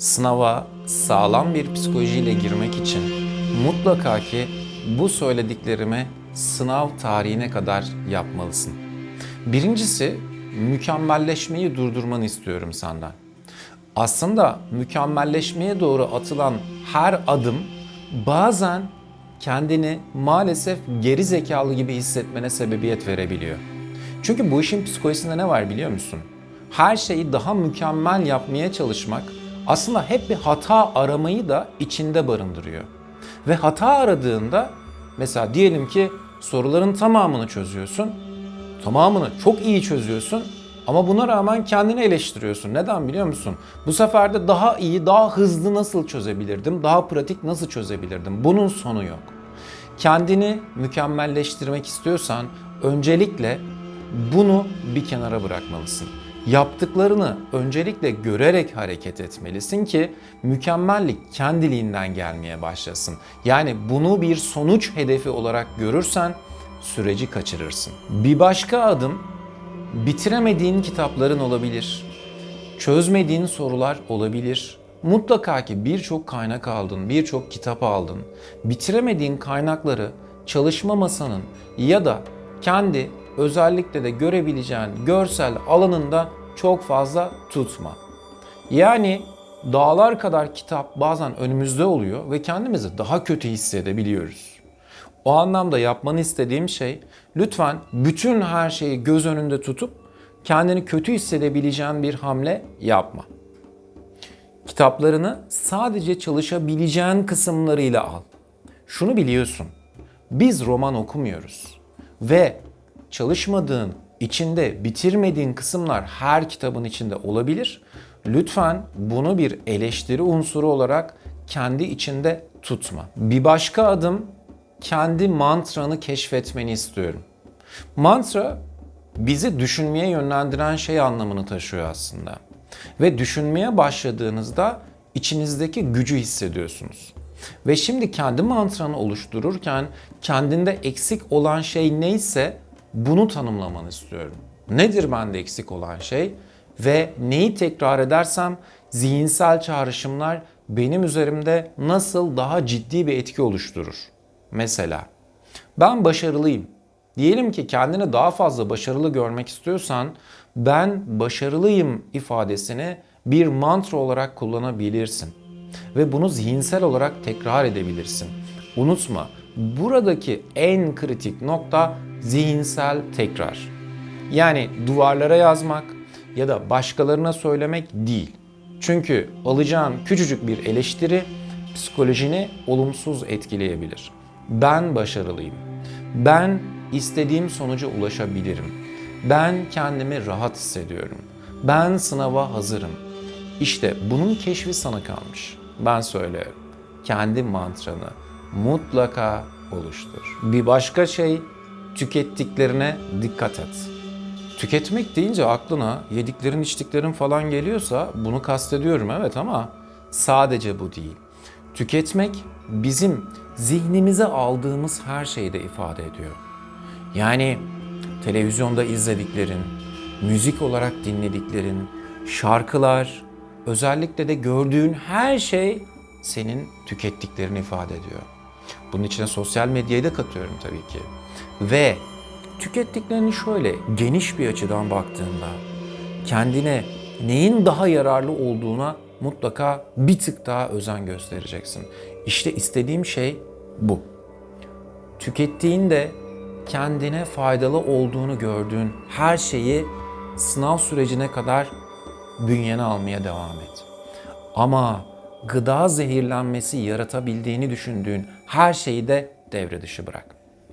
Sınava sağlam bir psikolojiyle girmek için mutlaka ki bu söylediklerimi sınav tarihine kadar yapmalısın. Birincisi mükemmelleşmeyi durdurmanı istiyorum senden. Aslında mükemmelleşmeye doğru atılan her adım bazen kendini maalesef geri zekalı gibi hissetmene sebebiyet verebiliyor. Çünkü bu işin psikolojisinde ne var biliyor musun? Her şeyi daha mükemmel yapmaya çalışmak aslında hep bir hata aramayı da içinde barındırıyor. Ve hata aradığında mesela diyelim ki soruların tamamını çözüyorsun. Tamamını çok iyi çözüyorsun ama buna rağmen kendini eleştiriyorsun. Neden biliyor musun? Bu sefer de daha iyi, daha hızlı nasıl çözebilirdim? Daha pratik nasıl çözebilirdim? Bunun sonu yok. Kendini mükemmelleştirmek istiyorsan öncelikle bunu bir kenara bırakmalısın. Yaptıklarını öncelikle görerek hareket etmelisin ki mükemmellik kendiliğinden gelmeye başlasın. Yani bunu bir sonuç hedefi olarak görürsen süreci kaçırırsın. Bir başka adım bitiremediğin kitapların olabilir. Çözmediğin sorular olabilir. Mutlaka ki birçok kaynak aldın, birçok kitap aldın. Bitiremediğin kaynakları çalışma masanın ya da kendi özellikle de görebileceğin görsel alanında çok fazla tutma. Yani dağlar kadar kitap bazen önümüzde oluyor ve kendimizi daha kötü hissedebiliyoruz. O anlamda yapmanı istediğim şey lütfen bütün her şeyi göz önünde tutup kendini kötü hissedebileceğin bir hamle yapma. Kitaplarını sadece çalışabileceğin kısımlarıyla al. Şunu biliyorsun. Biz roman okumuyoruz. Ve çalışmadığın, içinde bitirmediğin kısımlar her kitabın içinde olabilir. Lütfen bunu bir eleştiri unsuru olarak kendi içinde tutma. Bir başka adım kendi mantranı keşfetmeni istiyorum. Mantra bizi düşünmeye yönlendiren şey anlamını taşıyor aslında. Ve düşünmeye başladığınızda içinizdeki gücü hissediyorsunuz. Ve şimdi kendi mantranı oluştururken kendinde eksik olan şey neyse bunu tanımlamanı istiyorum. Nedir bende eksik olan şey? Ve neyi tekrar edersem zihinsel çağrışımlar benim üzerimde nasıl daha ciddi bir etki oluşturur? Mesela ben başarılıyım. Diyelim ki kendini daha fazla başarılı görmek istiyorsan ben başarılıyım ifadesini bir mantra olarak kullanabilirsin. Ve bunu zihinsel olarak tekrar edebilirsin. Unutma buradaki en kritik nokta zihinsel tekrar. Yani duvarlara yazmak ya da başkalarına söylemek değil. Çünkü alacağın küçücük bir eleştiri psikolojini olumsuz etkileyebilir. Ben başarılıyım. Ben istediğim sonuca ulaşabilirim. Ben kendimi rahat hissediyorum. Ben sınava hazırım. İşte bunun keşfi sana kalmış. Ben söylüyorum. Kendi mantranı mutlaka oluştur. Bir başka şey tükettiklerine dikkat et. Tüketmek deyince aklına yediklerin içtiklerin falan geliyorsa bunu kastediyorum evet ama sadece bu değil. Tüketmek bizim zihnimize aldığımız her şeyi de ifade ediyor. Yani televizyonda izlediklerin, müzik olarak dinlediklerin, şarkılar, özellikle de gördüğün her şey senin tükettiklerini ifade ediyor. Bunun içine sosyal medyayı da katıyorum tabii ki. Ve tükettiklerini şöyle geniş bir açıdan baktığında kendine neyin daha yararlı olduğuna mutlaka bir tık daha özen göstereceksin. İşte istediğim şey bu. Tükettiğinde kendine faydalı olduğunu gördüğün her şeyi sınav sürecine kadar bünyene almaya devam et. Ama gıda zehirlenmesi yaratabildiğini düşündüğün her şeyi de devre dışı bırak.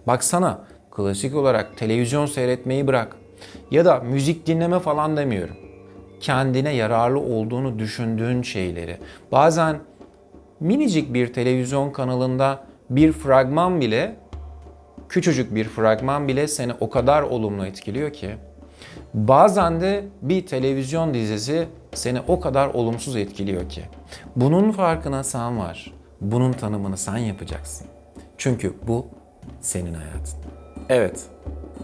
Baksana klasik olarak televizyon seyretmeyi bırak ya da müzik dinleme falan demiyorum. Kendine yararlı olduğunu düşündüğün şeyleri. Bazen minicik bir televizyon kanalında bir fragman bile küçücük bir fragman bile seni o kadar olumlu etkiliyor ki bazen de bir televizyon dizisi seni o kadar olumsuz etkiliyor ki. Bunun farkına sen var. Bunun tanımını sen yapacaksın. Çünkü bu senin hayatın. Evet,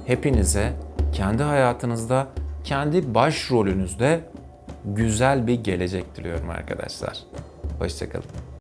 hepinize kendi hayatınızda, kendi başrolünüzde güzel bir gelecek diliyorum arkadaşlar. Hoşçakalın.